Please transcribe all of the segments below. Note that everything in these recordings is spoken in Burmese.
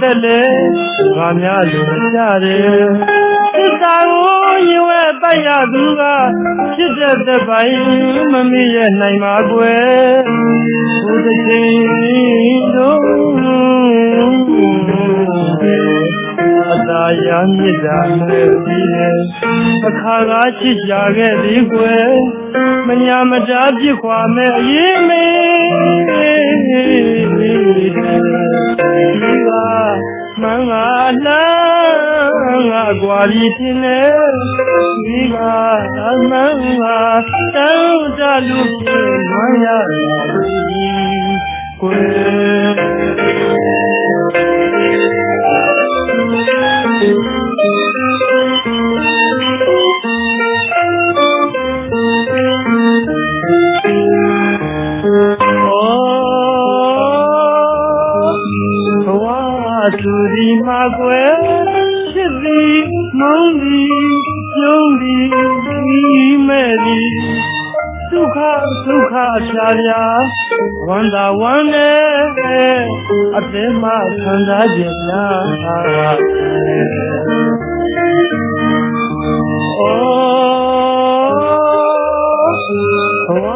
သက်လေငါများလူမကြတယ်သစ္စာကိုရင်ဝဲတိုက်ရသူကဖြစ်တဲ့သက်ပိုင်းမမိရဲ့နိုင်ပါကွယ်ဘုဒ္ဓရှင်တို့အသာရမြစ်တာနဲ့ပြီးတယ်အခါကားချစ်ကြခဲ့သည်ကွယ်မညာမတားပြစ်ခွာမဲ့အရေးမေး ဒီကမင်္ဂလာငါကွာဒီတင်လေဒီကမင်္ဂလာတောင်းတလူပြေမရကွယ် သူဒီမှာကွယ်ချစ်သည်မုန်းသည်ပြုံးသည်ဒီမဲ့သည်ဒုက္ခဒုက္ခဖြာဖြာဝန္တာဝန္နေအသေးမှခံစားခြင်းများဩဘဝ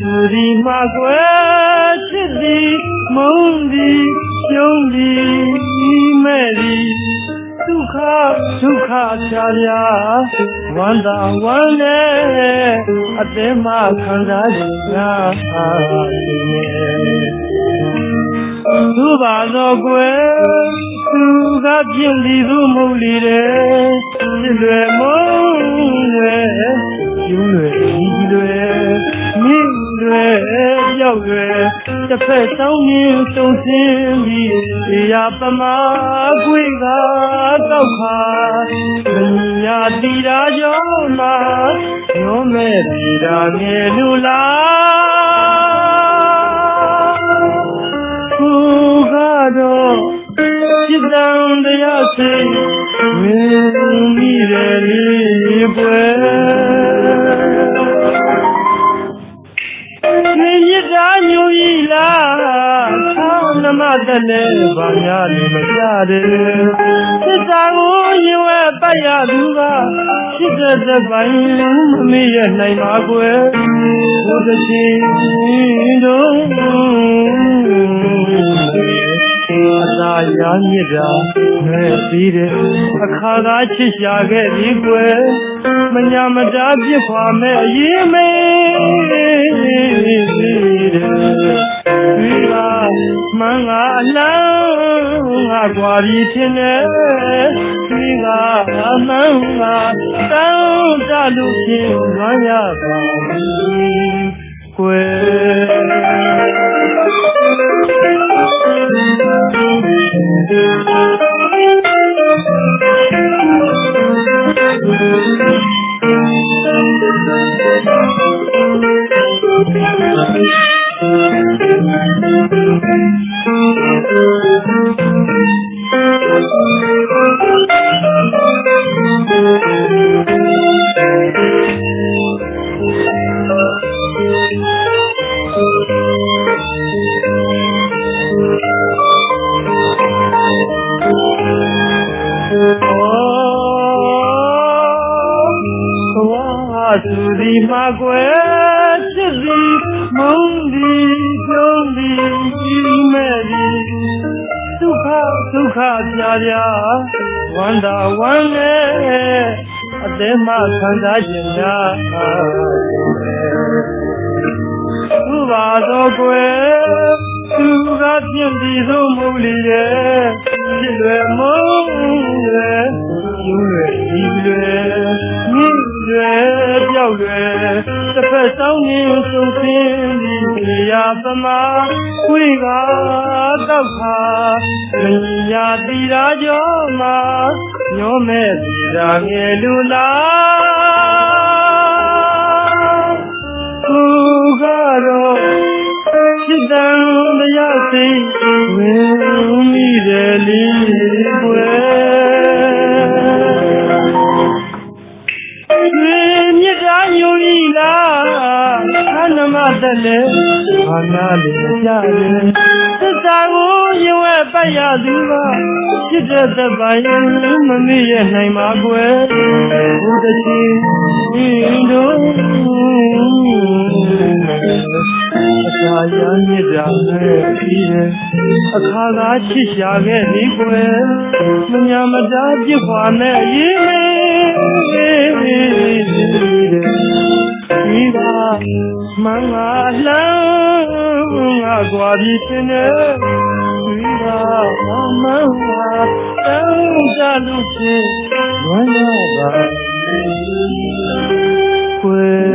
သူဒီမှာကွယ်ချစ်သည်မုန်းသည် ဒုက္ခဒုက္ခဖြာဖြာဝန္တာဝန္နေအသေးမှခံစားခြင်းများသူပါတော့ကွယ်သူကပြင်းသည်သူမူလီတယ်စစ်လွယ်မုန်းွယ်ယူလွယ်ဒီလွယ်မြင့်လွယ် ပြောက်လွယ်တစ်ဖက်တောင်းမြင်စုံစင်းပြီးတရားပမာကွေကတောက်ခါမညာတီရာကြောင့်မှာရောမဲ့တီရာငယ်လူလားသူကတော့จิตံတရားစိတ်ဝိမိ လည်းဗာများလည်းမကြတယ်သစ္စာကိုရင်ဝဲပတ်ရသူကဖြစ်တဲ့သက်ပိုင်းမမေ့ရနိုင်ပါကွယ်ဘုဒ္ဓရှင်တို့အသာရမြစ်တာမဲ့ပြီးတဲ့အခါကားချစ်ရှာခဲ့သည်ကွယ်မညာမတားပြစ်ခွာမဲ့အရေးမေးတဲ့ဒီကမင်္ဂလာငါ ကွာဒီချင်းနဲ့ဒီကမင်္ဂလာတောင်းတလူချင်းလွမ်းရပါသည်ကွယ် ဝသူဒီမှာကွယ်ချစ်သည်မုန်းသည်ပြုံးသည်ကြီးမဲ့သည်ဒုက္ခဒုက္ခပြာပြာဝန္တာဝန္နေအသေးမှခံစားခြင်းများသူပါတော့ကွယ်သူကပြင့်ပြီးသို့မူလီရဲ့ စ်ဖက်ဆောင်ရင်းဆုံးစင်းဒီရာသမာဝိကတောက်ခါမညာတီရာကြောမှာညောမဲ့တီရာငယ်လူလားသူကတော့จิตံတရားစိတ်ဝေမိတယ်လေးပွယ်ဒီမြတ်တာညူ နာလေးကြတယ်သစ္စာကိုရင်ဝဲပတ်ရသူကဖြစ်တဲ့သပိုင်မမေ့ရနိုင်ပါကွယ်ဘုဒ္ဓရှင်တို့အခါရမြစ်တာနဲ့ပြီးရဲ့အခါကားချစ်ရှာခဲ့သည်ကွယ်မညာမတားပြစ်ခွာမဲ့ရေးမေဒီကမင်္ဂလာငါ ကွာပြီးတင်နေဒီကမင်္ဂလာတောင်းကြလို့ချင်းဝမ်းရပါကွယ်